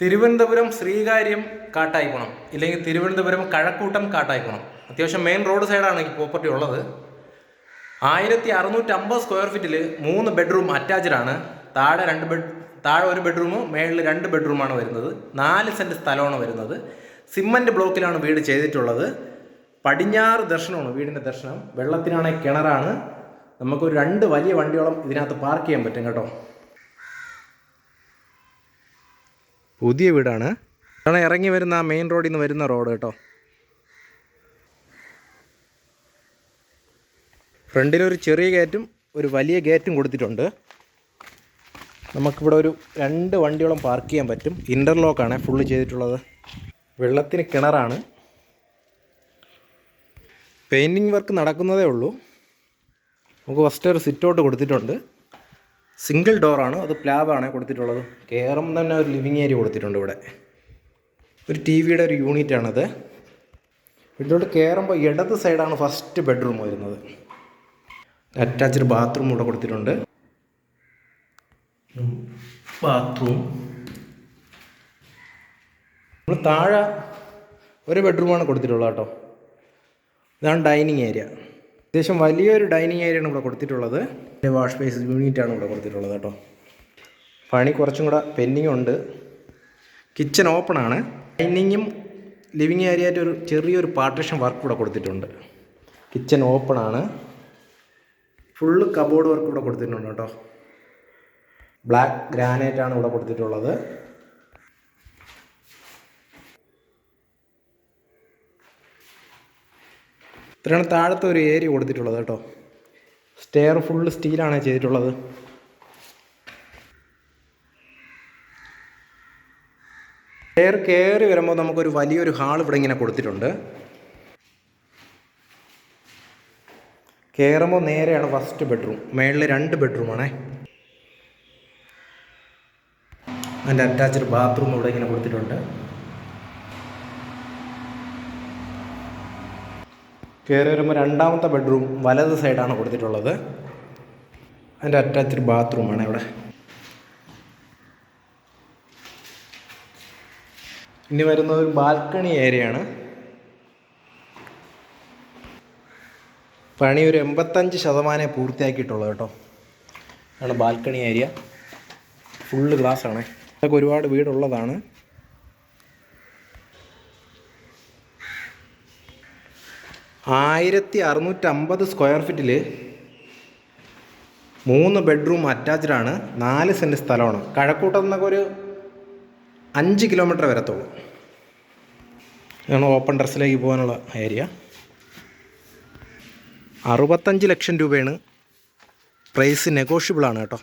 തിരുവനന്തപുരം ശ്രീകാര്യം കാട്ടായിക്കുണം. ഇല്ലെങ്കിൽ തിരുവനന്തപുരം കഴക്കൂട്ടം കാട്ടായിക്കുണം. അത്യാവശ്യം main road സൈഡാണ് ഈ പ്രോപ്പർട്ടി ഉള്ളത്. ആയിരത്തി അറുന്നൂറ്റമ്പത് സ്ക്വയർ ഫീറ്റിൽ മൂന്ന് ബെഡ്റൂം അറ്റാച്ച്ഡ് ആണ്. താഴെ രണ്ട് ബെഡ് താഴെ ഒരു ബെഡ്റൂമും മേളിൽ രണ്ട് ബെഡ്റൂമാണ് വരുന്നത്. നാല് സെന്റ് സ്ഥലമാണ് വരുന്നത്. സിമ്മന്റ് ബ്ലോക്കിലാണ് വീട് ചെയ്തിട്ടുള്ളത്. പടിഞ്ഞാറ് ദർശനമാണ് വീടിന്റെ ദർശനം. വെള്ളത്തിനാണെങ്കിൽ കിണറാണ്. നമുക്കൊരു രണ്ട് വലിയ വണ്ടിയോളം ഇതിനകത്ത് പാർക്ക് ചെയ്യാൻ പറ്റും കേട്ടോ. പുതിയ വീടാണ്. ഇതാണ് ഇറങ്ങി വരുന്ന മെയിൻ റോഡിൽ നിന്ന് വരുന്ന റോഡ് കേട്ടോ. ഫ്രണ്ടിലൊരു ചെറിയ ഗേറ്റും ഒരു വലിയ ഗേറ്റും കൊടുത്തിട്ടുണ്ട്. നമുക്കിവിടെ ഒരു രണ്ട് വണ്ടിയോളം പാർക്ക് ചെയ്യാൻ പറ്റും. ഇന്റർലോക്കാണ് ഫുള്ള് ചെയ്തിട്ടുള്ളത്. വെള്ളത്തിന് കിണറാണ്. പെയിന്റിങ് വർക്ക് നടക്കുന്നതേ ഉള്ളൂ. നമുക്ക് ഫസ്റ്റ് ഒരു സിറ്റ് ഔട്ട് കൊടുത്തിട്ടുണ്ട്. സിംഗിൾ ഡോറാണ് അത് പ്ലാബാണ് കൊടുത്തിട്ടുള്ളത്? കയറും തന്നെ ഒരു ലിവിങ് ഏരിയ കൊടുത്തിട്ടുണ്ട് ഇവിടെ. ഒരു ടി വിയുടെ ഒരു യൂണിറ്റാണത്. ഇതിലോട്ട് കയറുമ്പോൾ ഇടത് സൈഡാണ് ഫസ്റ്റ് ബെഡ്റൂം വരുന്നത്. അറ്റാച്ച്ഡ് ബാത്റൂം ഇവിടെ കൊടുത്തിട്ടുണ്ട്. ബാത്റൂം. നമ്മൾ താഴെ ഒരു ബെഡ്റൂമാണ് കൊടുത്തിട്ടുള്ളത് കേട്ടോ. ഇതാണ് ഡൈനിങ് ഏരിയ. അത്യാവശ്യം വലിയൊരു ഡൈനിങ് ആണ് ഇവിടെ കൊടുത്തിട്ടുള്ളത്. വാഷ് ബേസ് യൂണിറ്റാണ് ഇവിടെ കൊടുത്തിട്ടുള്ളത് കേട്ടോ. പണി കുറച്ചും കൂടെ പെൻഡിങ് ഉണ്ട്. കിച്ചൺ ഓപ്പൺ ആണ്. ഡൈനിങ്ങും ലിവിങ് ഏരിയ ആയിട്ട് ഒരു ചെറിയൊരു പാർട്ടിഷൻ വർക്ക് ഇവിടെ കൊടുത്തിട്ടുണ്ട്. കിച്ചൺ ഓപ്പൺ ആണ്. ഫുള്ള് കബോർഡ് വർക്ക് ഇവിടെ കൊടുത്തിട്ടുണ്ട് കേട്ടോ. ബ്ലാക്ക് ഗ്രാനൈറ്റ് ആണ് ഇവിടെ കൊടുത്തിട്ടുള്ളത്. ഇത്രയാണ് താഴത്തെ ഒരു ഏരിയ കൊടുത്തിട്ടുള്ളത് കേട്ടോ. സ്റ്റെയർ ഫുള്ള് സ്റ്റീലാണ് ചെയ്തിട്ടുള്ളത്. സ്റ്റെയർ കയറി വരുമ്പോൾ നമുക്കൊരു വലിയൊരു ഹാൾ ഇവിടെ ഇങ്ങനെ കൊടുത്തിട്ടുണ്ട്. കയറുമ്പോൾ നേരെയാണ് ഫസ്റ്റ് ബെഡ്റൂം മേളിൽ രണ്ട് ബെഡ്റൂമാണേ അതിന്റെ അറ്റാച്ച്ഡ് ബാത്റൂം ഇവിടെ ഇങ്ങനെ കൊടുത്തിട്ടുണ്ട്. കയറി വരുമ്പോൾ രണ്ടാമത്തെ ബെഡ്റൂം വലത് സൈഡാണ് കൊടുത്തിട്ടുള്ളത്. അതിന്റെ അറ്റാച്ച്ഡ് ബാത്റൂമാണ് ഇവിടെ. ഇനി വരുന്നത് ഒരു ബാൽക്കണി ഏരിയയാണ്. പണി ഒരു എൺപത്തഞ്ച് ശതമാനമേ പൂർത്തിയാക്കിയിട്ടുള്ളൂ കേട്ടോ. ആണ് ബാൽക്കണി ഏരിയ. ഫുള്ള് ഗ്ലാസ് ആണ് ഒരുപാട് വീടുള്ളതാണ്. ആയിരത്തി അറുന്നൂറ്റമ്പത് സ്ക്വയർ ഫീറ്റിൽ മൂന്ന് ബെഡ്റൂം അറ്റാച്ച്ഡ് ആണ് നാല് സെന്റ് സ്ഥലമാണ്. കഴക്കൂട്ടം നിന്നൊക്കെ ഒരു അഞ്ച് കിലോമീറ്റർ വരത്തുള്ളൂ. ഇതാണ് ഓപ്പൺ ഡ്രസ്സിലേക്ക് പോകാനുള്ള ഏരിയ അറുപത്തഞ്ച് ലക്ഷം രൂപയാണ് പ്രൈസ് നെഗോഷ്യബിളാണ് കേട്ടോ.